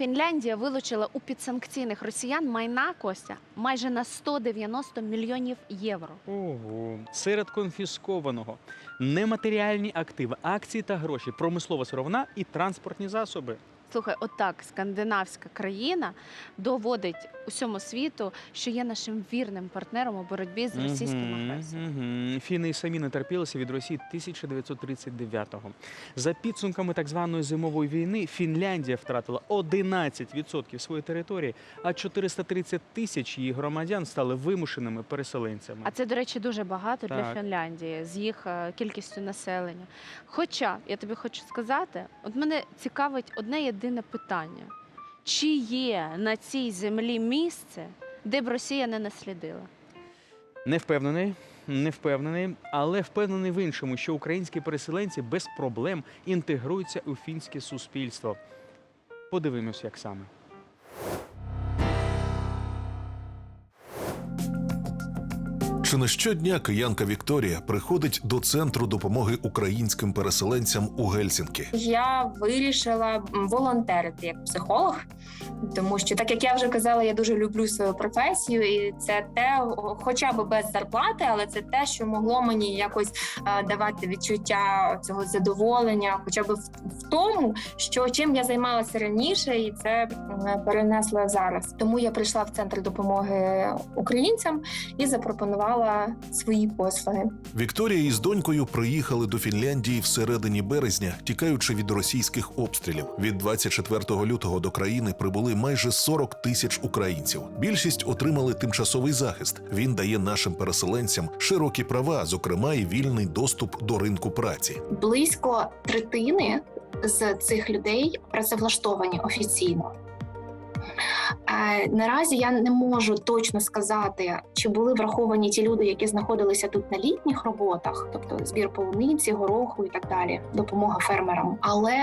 Фінляндія вилучила у підсанкційних росіян майна Костя майже на 190 мільйонів євро. Ого. Серед конфіскованого нематеріальні активи, акції та гроші, промислова сировина і транспортні засоби. Слухай, отак скандинавська країна доводить усьому світу, що є нашим вірним партнером у боротьбі з російським агресією. Фіни і самі не терпілися від Росії 1939-го. За підсумками так званої зимової війни Фінляндія втратила 11% своєї території, а 430 тисяч її громадян стали вимушеними переселенцями. А це, до речі, дуже багато для Фінляндії з їх е, кількістю населення. Хоча я тобі хочу сказати, от мене цікавить одне єдине питання: чи є на цій землі місце, де б Росія не наслідила? Не впевнений, не впевнений, але впевнений в іншому, що українські переселенці без проблем інтегруються у фінське суспільство. Подивимось, як саме. Чи не щодня киянка Вікторія приходить до центру допомоги українським переселенцям у Гельсінкі? я вирішила волонтерити як психолог, тому що, так як я вже казала, я дуже люблю свою професію, і це те, хоча б без зарплати, але це те, що могло мені якось е, давати відчуття цього задоволення, хоча б в, тому, що чим я займалася раніше, і це перенесла зараз. Тому я прийшла в центр допомоги українцям і запропонувала свої послуги. Вікторія із донькою приїхали до Фінляндії всередині березня, тікаючи від російських обстрілів. Від 24 лютого до країни прибули майже 40 тисяч українців. Більшість отримали тимчасовий захист. Він дає нашим переселенцям широкі права, зокрема і вільний доступ до ринку праці. близько третини з цих людей працевлаштовані офіційно. Е, Наразі я не можу точно сказати, чи були враховані ті люди, які знаходилися тут на літніх роботах, тобто збір полуниці, гороху і так далі, допомога фермерам. Але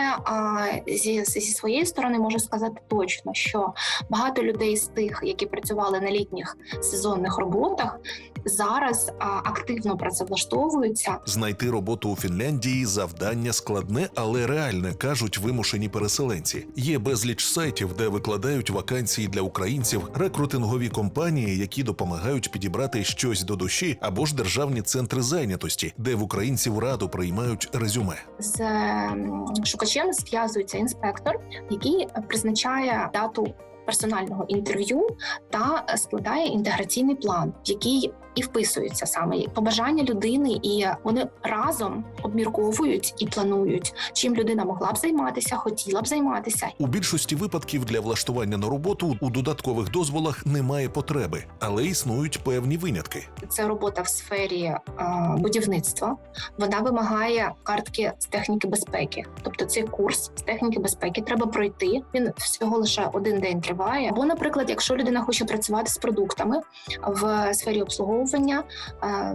зі, зі своєї сторони можу сказати точно, що багато людей з тих, які працювали на літніх сезонних роботах, зараз активно працевлаштовуються Знайти роботу у Фінляндії завдання складне, але реальне, кажуть вимушені переселенці. Є безліч сайтів, де викладають вакансії для українців, рекрутингові компанії, які допомагають підібрати щось до душі, або ж державні центри зайнятості, де в українців раду приймають резюме. з ем, шукачем зв'язується інспектор, який призначає дату персонального інтерв'ю та складає інтеграційний план, в який і вписуються саме побажання людини, і вони разом обмірковують і планують, чим людина могла б займатися, хотіла б займатися, У більшості випадків для влаштування на роботу у додаткових дозволах немає потреби, але існують певні винятки. це робота в сфері е, будівництва. Вона вимагає картки з техніки безпеки. Тобто цей курс з техніки безпеки треба пройти. Він всього лише один день триває. Або, наприклад, якщо людина хоче працювати з продуктами в сфері обслуговування е,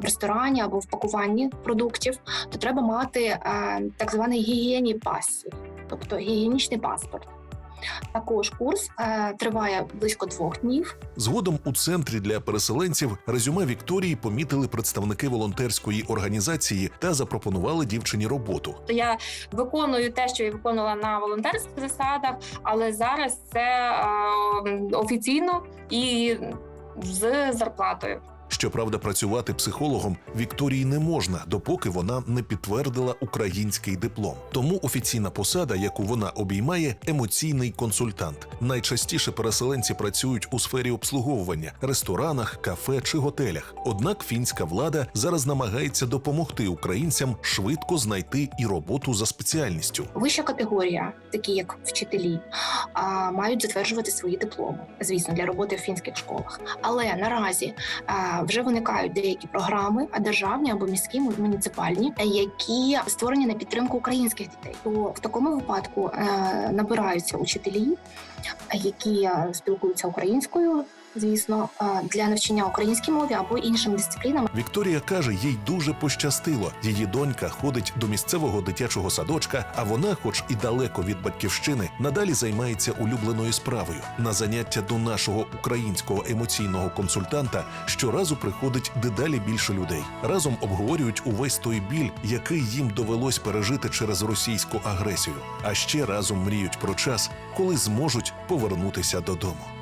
в ресторані або в пакуванні продуктів, то треба мати е, так званий гігієні пас, тобто гігієнічний паспорт. Також курс е, триває близько двох днів. Згодом у центрі для переселенців резюме Вікторії помітили представники волонтерської організації та запропонували дівчині роботу. Я виконую те, що я виконувала на волонтерських засадах, але зараз це е, офіційно і з зарплатою. Щоправда, працювати психологом Вікторії не можна, допоки вона не підтвердила український диплом. Тому офіційна посада, яку вона обіймає, емоційний консультант. Найчастіше переселенці працюють у сфері обслуговування, ресторанах, кафе чи готелях. Однак фінська влада зараз намагається допомогти українцям швидко знайти і роботу за спеціальністю. Вища категорія, такі як вчителі, мають затверджувати свої дипломи, звісно, для роботи в фінських школах. Але наразі а, вже виникають деякі програми, а державні або міські муніципальні, е, які створені на підтримку українських дітей. То в такому випадку е, набираються учителі, які е, спілкуються українською. Звісно, е, для навчання українській мові або іншим дисциплінам. Вікторія каже, їй дуже пощастило. Її донька ходить до місцевого дитячого садочка, а вона, хоч і далеко від батьківщини, надалі займається улюбленою справою. На заняття до нашого українського емоційного консультанта щоразу приходить дедалі більше людей. Разом обговорюють увесь той біль, який їм довелось пережити через російську агресію. А ще разом мріють про час, коли зможуть повернутися додому.